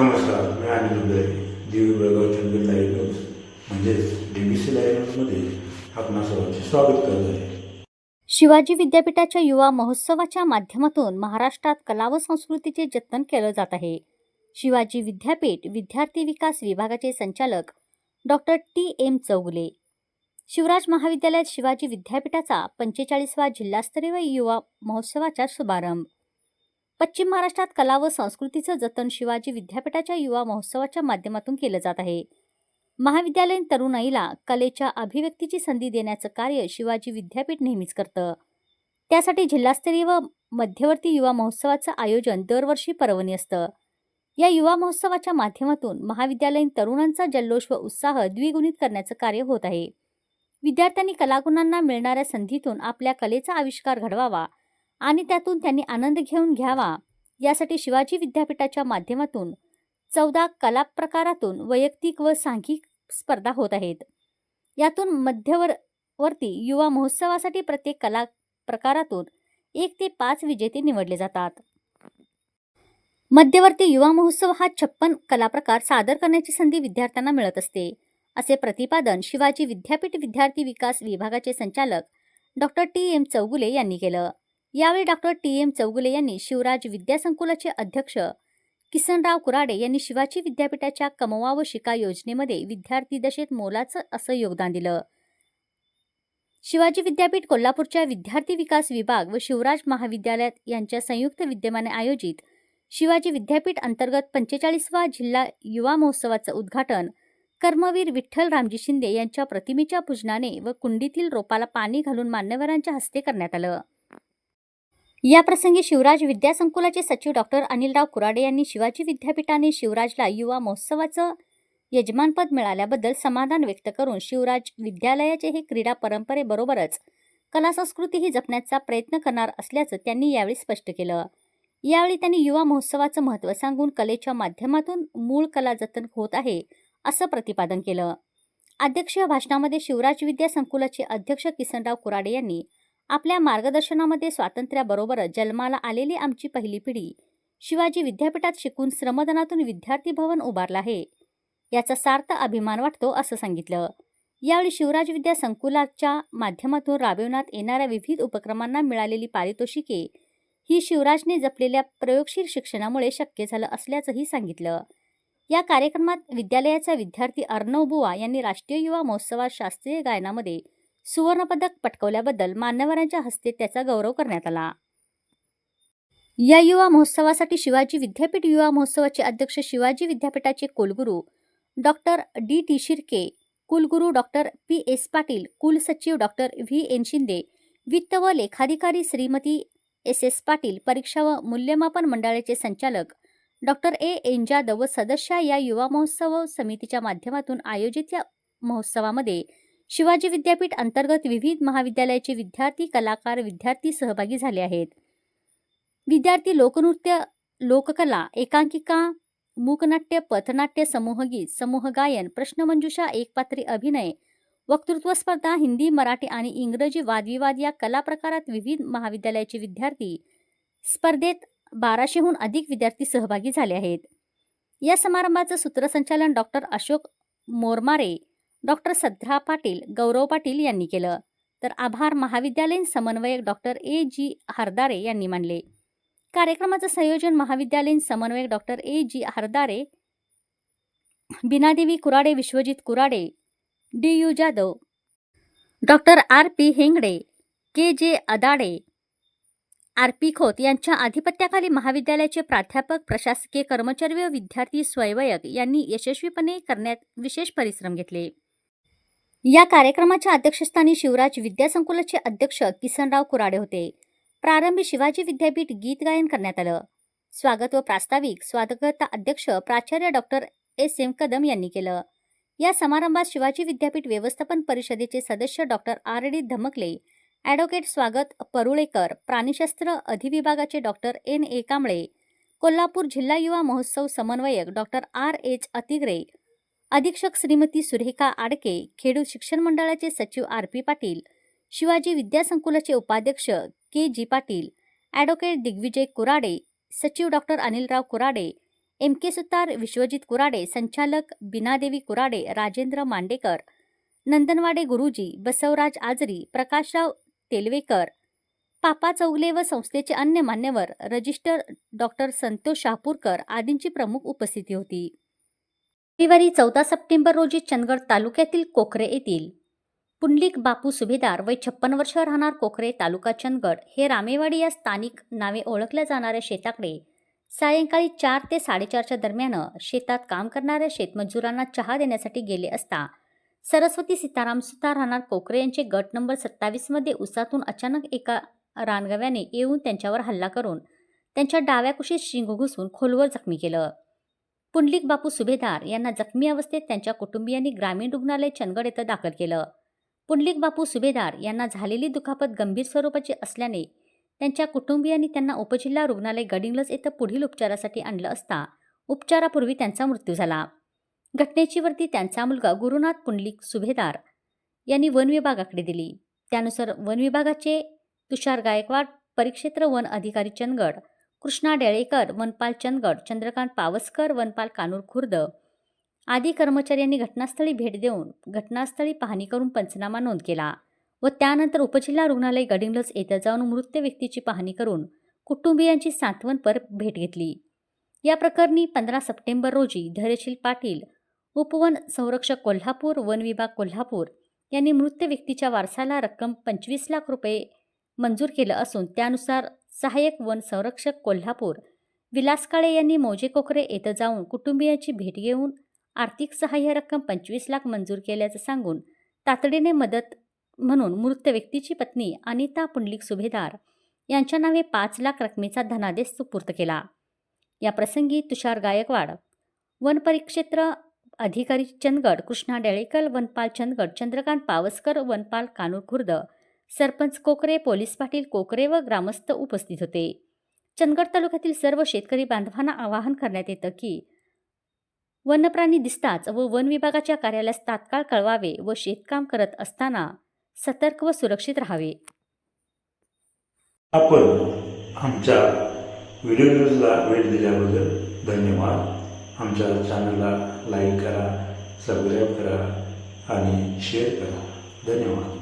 नमस्कार मी Anil Uday Devi Belgaum live news म्हणजेच डी बी सी लाईव्ह न्यूजमध्ये आपणा सर्वांचे स्वागत करत आहे. शिवाजी विद्यापीठाच्या युवा महोत्सवाच्या माध्यमातून महाराष्ट्रात कला व संस्कृतीचे जतन केलं जात आहे. शिवाजी विद्यापीठ विद्यार्थी विकास विभागाचे संचालक doctor T M Chougule. Shivraj महाविद्यालयात शिवाजी विद्यापीठाचा पंचेचाळीसवा जिल्हास्तरीय युवा महोत्सवाचा शुभारंभ. पश्चिम महाराष्ट्रात कला व संस्कृतीचं जतन शिवाजी विद्यापीठाच्या युवा महोत्सवाच्या माध्यमातून केलं जात आहे. महाविद्यालयीन तरुणाईला कलेच्या अभिव्यक्तीची संधी देण्याचं कार्य शिवाजी विद्यापीठ नेहमीच करतं. त्यासाठी जिल्हास्तरीय व मध्यवर्ती युवा महोत्सवाचं आयोजन दरवर्षी पर्वणी असतं. या युवा महोत्सवाच्या माध्यमातून महाविद्यालयीन तरुणांचा जल्लोष व उत्साह द्विगुणित करण्याचं कार्य होत आहे. विद्यार्थ्यांनी कलागुणांना मिळणाऱ्या संधीतून आपल्या कलेचा आविष्कार घडवावा. आणि त्यातून त्यांनी आनंद घेऊन घ्यावा. यासाठी शिवाजी विद्यापीठाच्या माध्यमातून चौदा कला प्रकारातून वैयक्तिक व सांघिक स्पर्धा होत आहेत. यातून मध्यवर वरती युवा महोत्सवासाठी प्रत्येक कला प्रकारातून एक ते पाच विजेते निवडले जातात. मध्यवर्ती युवा महोत्सव हा छप्पन कलाप्रकार सादर करण्याची संधी विद्यार्थ्यांना मिळत असते. असे प्रतिपादन शिवाजी विद्यापीठ विद्यार्थी विकास विभागाचे संचालक डॉक्टर टी एम चौगुले यांनी केलं. यावेळी डॉक्टर टी एम चौगुले यांनी शिवराज विद्यासंकुलाचे अध्यक्ष किसनराव कुराडे यांनी शिवाजी विद्यापीठाच्या कमवा व शिका योजनेमध्ये विद्यार्थी दशेत मोलाचं असं योगदान दिलं. शिवाजी विद्यापीठ कोल्हापूरच्या विद्यार्थी विकास विभाग व शिवराज महाविद्यालयात यांच्या संयुक्त विद्यमाने आयोजित शिवाजी विद्यापीठ अंतर्गत पंचेचाळीसवा जिल्हा युवा महोत्सवाचं उद्घाटन कर्मवीर विठ्ठल रामजी शिंदे यांच्या प्रतिमेच्या पूजनाने व कुंडीतील रोपाला पाणी घालून मान्यवरांच्या हस्ते करण्यात आलं. याप्रसंगी शिवराज विद्यासंकुलाचे सचिव डॉक्टर अनिलराव कुराडे यांनी शिवाजी विद्यापीठाने शिवराजला युवा महोत्सवाचं यजमानपद मिळाल्याबद्दल समाधान व्यक्त करून शिवराज विद्यालयाचे हे क्रीडा परंपरेबरोबरच कला संस्कृतीही जपण्याचा प्रयत्न करणार असल्याचं त्यांनी यावेळी स्पष्ट केलं. यावेळी त्यांनी युवा महोत्सवाचं महत्त्व सांगून कलेच्या माध्यमातून मूळ कला जतन होत आहे असं प्रतिपादन केलं. अध्यक्षीय भाषणामध्ये शिवराज विद्या संकुलाचे अध्यक्ष किसनराव कुराडे यांनी आपल्या मार्गदर्शनामध्ये स्वातंत्र्याबरोबरच जन्माला आलेली आमची पहिली पिढी. शिवाजी विद्यापीठात शिकून श्रमदानातून विद्यार्थी भवन उभारलं आहे. याचा सार्थ अभिमान वाटतो असं सांगितलं. यावेळी शिवराज विद्या संकुलाच्या माध्यमातून राबविण्यात येणाऱ्या विविध उपक्रमांना मिळालेली पारितोषिके ही शिवराजने जपलेल्या प्रयोगशील शिक्षणामुळे शक्य झालं असल्याचंही सांगितलं. या कार्यक्रमात विद्यालयाचा विद्यार्थी अर्णव बुवा यांनी राष्ट्रीय युवा महोत्सवात शास्त्रीय गायनामध्ये सुवर्णपदक पटकवल्याबद्दल मान्यवरांच्या हस्ते त्याचा गौरव करण्यात आला. या युवा महोत्सवासाठी शिवाजी विद्यापीठ युवा महोत्सवाचे अध्यक्ष शिवाजी विद्यापीठाचे कुलगुरू डॉक्टर डी. टी. शिर्के कुलगुरू डॉक्टर पी. एस. पाटील कुलसचिव डॉक्टर व्ही. एन. शिंदे वित्त व लेखाधिकारी श्रीमती एस. एस. पाटील परीक्षा व मूल्यमापन मंडळाचे संचालक डॉक्टर ए. एन. जाधव व सदस्य या युवा महोत्सव समितीच्या माध्यमातून आयोजित या महोत्सवामध्ये शिवाजी विद्यापीठ अंतर्गत विविध महाविद्यालयाचे विद्यार्थी कलाकार विद्यार्थी सहभागी झाले आहेत. विद्यार्थी लोकनृत्य लोककला एकांकिका मूकनाट्य पथनाट्य समूहगीत समूह गायन प्रश्नमंजुषा एकपात्री अभिनय वक्तृत्व स्पर्धा हिंदी मराठी आणि इंग्रजी वादविवाद या कला प्रकारात विविध महाविद्यालयाचे विद्यार्थी स्पर्धेत बाराशेहून अधिक विद्यार्थी सहभागी झाले आहेत. या समारंभाचं सूत्रसंचालन डॉक्टर अशोक मोरमारे डॉक्टर सध्रा पाटील गौरव पाटील यांनी केलं. तर आभार महाविद्यालयीन समन्वयक डॉक्टर ए जी हरदारे यांनी मानले. कार्यक्रमाचं संयोजन महाविद्यालयीन समन्वयक doctor A G Hardare Binadevi Kurade Vishwajit Kurade D U Jadhav doctor R P Hengde K J Adade R P Khot यांच्या आधिपत्याखाली महाविद्यालयाचे प्राध्यापक प्रशासकीय कर्मचारी व विद्यार्थी स्वयंवयक यांनी यशस्वीपणे करण्यात विशेष परिश्रम घेतले. या कार्यक्रमाच्या अध्यक्षस्थानी शिवराज विद्यासंकुलाचे अध्यक्ष किसनराव कुराडे होते. प्रारंभी शिवाजी विद्यापीठ गीत गायन करण्यात आलं. स्वागत व प्रास्ताविक स्वागत अध्यक्ष प्राचार्य डॉक्टर एस. एम. कदम यांनी केलं. या समारंभात शिवाजी विद्यापीठ व्यवस्थापन परिषदेचे सदस्य doctor R. D. Dhamkale advocate Swagat Parulekar प्राणीशास्त्र अधिविभागाचे doctor N. A. Kamble Kolhapur जिल्हा युवा महोत्सव समन्वयक डॉक्टर आर. एच. अतिग्रे अधीक्षक श्रीमती सुरेखा आडके खेडू शिक्षण मंडळाचे सचिव आर पी पाटील शिवाजी विद्यासंकुलाचे उपाध्यक्ष K G Patil advocate Digvijay Kurade सचिव doctor Anilrao Kurade M K Sutar Vishwajit Kurade संचालक बिनादेवी कुराडे राजेंद्र मांडेकर नंदनवाडे गुरुजी बसवराज आजरी प्रकाशराव तेलवेकर पापा चौगले व संस्थेचे अन्य मान्यवर रजिस्टर डॉक्टर संतोष शहापूरकर आदींची प्रमुख उपस्थिती होती. रविवारी चौदा सप्टेंबर रोजी चंदगड तालुक्यातील कोकरे येथील पुंडलिक बापू सुभेदार वय छप्पन वर्ष राहणार कोकरे तालुका चंदगड हे रामेवाडी या स्थानिक नावे ओळखल्या जाणाऱ्या शेताकडे सायंकाळी चार ते साडेचारच्या दरम्यान शेतात काम करणाऱ्या शेतमजुरांना चहा देण्यासाठी गेले असता सरस्वती सीताराम सुतार राहणार कोकरे यांचे गट नंबर सत्तावीसमध्ये उसातून अचानक एका रानगव्याने येऊन त्यांच्यावर हल्ला करून त्यांच्या डाव्या कुशीत शिंग घुसून खोलवर जखमी केलं. पुंडलिक बापू सुभेदार यांना जखमी अवस्थेत त्यांच्या कुटुंबियांनी ग्रामीण रुग्णालय चंदगड येथे दाखल केलं. पुंडलिक बापू सुभेदार यांना झालेली दुखापत गंभीर स्वरूपाची असल्याने त्यांच्या कुटुंबियांनी त्यांना उपजिल्हा रुग्णालय गडिंगलज येथे पुढील उपचारासाठी आणलं असता उपचारापूर्वी त्यांचा मृत्यू झाला. घटनेची वर्दी त्यांचा मुलगा गुरुनाथ पुंडलिक सुभेदार यांनी वन विभागाकडे दिली. त्यानुसार वन विभागाचे तुषार गायकवाड परिक्षेत्र वन अधिकारी चंदगड कृष्णा डेळेकर वनपाल चंदगड चंद्रकांत पावसकर वनपाल कानूर खुर्द आदी कर्मचाऱ्यांनी घटनास्थळी भेट देऊन घटनास्थळी पाहणी करून पंचनामा नोंद केला व त्यानंतर उपजिल्हा रुग्णालय गडिंगलज येथे जाऊन मृत व्यक्तीची पाहणी करून कुटुंबियांची सांत्वनपर भेट घेतली. या प्रकरणी पंधरा सप्टेंबर रोजी धैर्यशील पाटील उपवन संरक्षक कोल्हापूर वन विभाग कोल्हापूर यांनी मृत व्यक्तीच्या वारसाला रक्कम पंचवीस लाख रुपये मंजूर केलं असून त्यानुसार सहाय्यक वन संरक्षक कोल्हापूर विलास काळे यांनी मौजे कोखरे येथे जाऊन कुटुंबियांची भेट घेऊन आर्थिक सहाय्य रक्कम पंचवीस लाख मंजूर केल्याचं सांगून तातडीने मदत म्हणून मृत व्यक्तीची पत्नी अनिता पुंडलिक सुभेदार यांच्या नावे पाच लाख रकमेचा धनादेश सुपूर्त केला. या प्रसंगी तुषार गायकवाड वन परिक्षेत्र अधिकारी चंदगड कृष्णा डेळेकल वनपाल चंदगड चंद्रकांत पावसकर वनपाल कानूर खुर्द सरपंच कोकरे पोलीस पाटील कोकरे व ग्रामस्थ उपस्थित होते. चंदगड तालुक्यातील सर्व शेतकरी बांधवांना आवाहन करण्यात येतं की वन्यप्राणी दिसताच व वन विभागाच्या कार्यालयास तात्काळ कळवावे व शेतकाम करत असताना सतर्क व सुरक्षित राहावे. आपण आमच्या व्हिडिओ न्यूजला भेट दिल्याबद्दल धन्यवाद. आमच्या चॅनलला लाईक करा सबस्क्राईब करा आणि शेअर करा. धन्यवाद.